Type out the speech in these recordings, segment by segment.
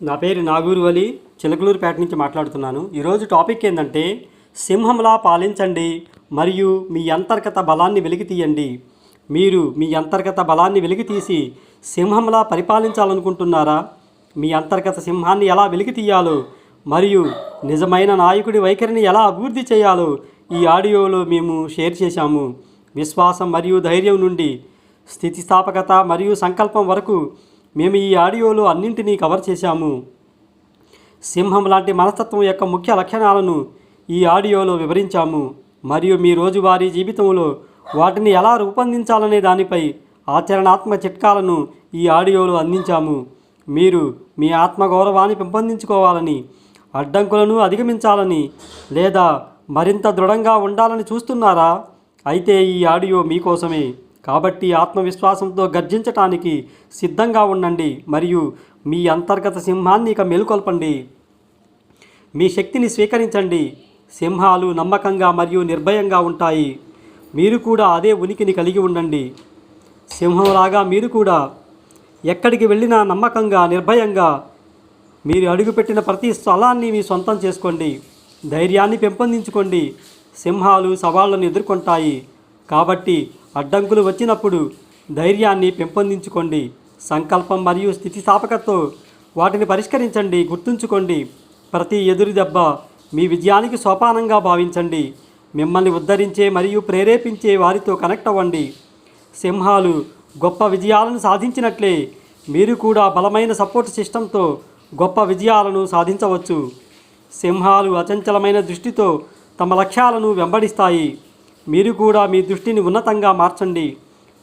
నా పేరు నాగూరు వలి చిలకలూరుపేట నుంచి మాట్లాడుతున్నాను. ఈరోజు టాపిక్ ఏంటంటే సింహంలా పాలించండి మరియు మీ అంతర్గత బలాన్ని వెలికి తీయండి మీరు మీ అంతర్గత బలాన్ని వెలికి తీసి సింహంలా పరిపాలించాలనుకుంటున్నారా? మీ అంతర్గత సింహాన్ని ఎలా వెలికి తీయాలో మరియు నిజమైన నాయకుడి వైఖరిని ఎలా అభివృద్ధి చేయాలో ఈ ఆడియోలో మేము షేర్ చేశాము. విశ్వాసం మరియు ధైర్యం నుండి స్థితిస్థాపకత మరియు సంకల్పం వరకు మేము ఈ ఆడియోలో అన్నింటినీ కవర్ చేశాము. సింహం లాంటి మనస్తత్వం యొక్క ముఖ్య లక్షణాలను ఈ ఆడియోలో వివరించాము. మరియు మీ రోజువారీ జీవితంలో వాటిని ఎలా రూపొందించాలనే దానిపై ఆచరణాత్మక చిట్కాలను ఈ ఆడియోలో అందించాము. మీరు మీ ఆత్మగౌరవాన్ని పెంపొందించుకోవాలని అడ్డంకులను అధిగమించాలని లేదా మరింత దృఢంగా ఉండాలని చూస్తున్నారా? అయితే ఈ ఆడియో మీకోసమే. కాబట్టి ఆత్మవిశ్వాసంతో గర్జించటానికి సిద్ధంగా ఉండండి మరియు మీ అంతర్గత సింహాన్ని ఇక మేలుకొల్పండి. మీ శక్తిని స్వీకరించండి. సింహాలు నమ్మకంగా మరియు నిర్భయంగా ఉంటాయి. మీరు కూడా అదే ఉనికిని కలిగి ఉండండి. సింహంలాగా మీరు కూడా ఎక్కడికి వెళ్ళినా నమ్మకంగా నిర్భయంగా మీరు అడుగుపెట్టిన ప్రతి స్థలాన్ని మీ సొంతం చేసుకోండి. ధైర్యాన్ని పెంపొందించుకోండి. సింహాలు సవాళ్ళను ఎదుర్కొంటాయి. కాబట్టి అడ్డంకులు వచ్చినప్పుడు ధైర్యాన్ని పెంపొందించుకోండి. సంకల్పం మరియు స్థితిస్థాపకతో వాటిని పరిష్కరించండి. గుర్తుంచుకోండి ప్రతి ఎదురు దెబ్బ మీ విజయానికి సోపానంగా భావించండి. మిమ్మల్ని ఉద్ధరించే మరియు ప్రేరేపించే వారితో కనెక్ట్ అవ్వండి. సింహాలు గొప్ప విజయాలను సాధించినట్లే మీరు కూడా బలమైన సపోర్ట్ సిస్టంతో గొప్ప విజయాలను సాధించవచ్చు. సింహాలు అచంచలమైన దృష్టితో తమ లక్ష్యాలను వెంబడిస్తాయి. మీరు కూడా మీ దృష్టిని ఉన్నతంగా మార్చండి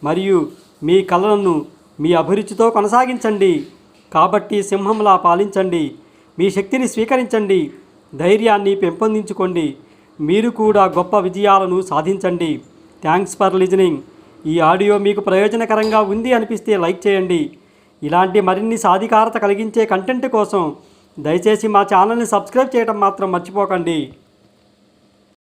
మరియు మీ కళలను మీ అభిరుచితో కొనసాగించండి. కాబట్టి సింహంలా పాలించండి. మీ శక్తిని స్వీకరించండి. ధైర్యాన్ని పెంపొందించుకోండి. మీరు కూడా గొప్ప విజయాలను సాధించండి. Thanks for listening. ఈ ఆడియో మీకు ప్రయోజనకరంగా ఉంది అనిపిస్తే లైక్ చేయండి. ఇలాంటి మరిన్ని సాధికారత కలిగించే కంటెంట్ కోసం దయచేసి మా ఛానల్ని సబ్స్క్రైబ్ చేయడం మాత్రం మర్చిపోకండి.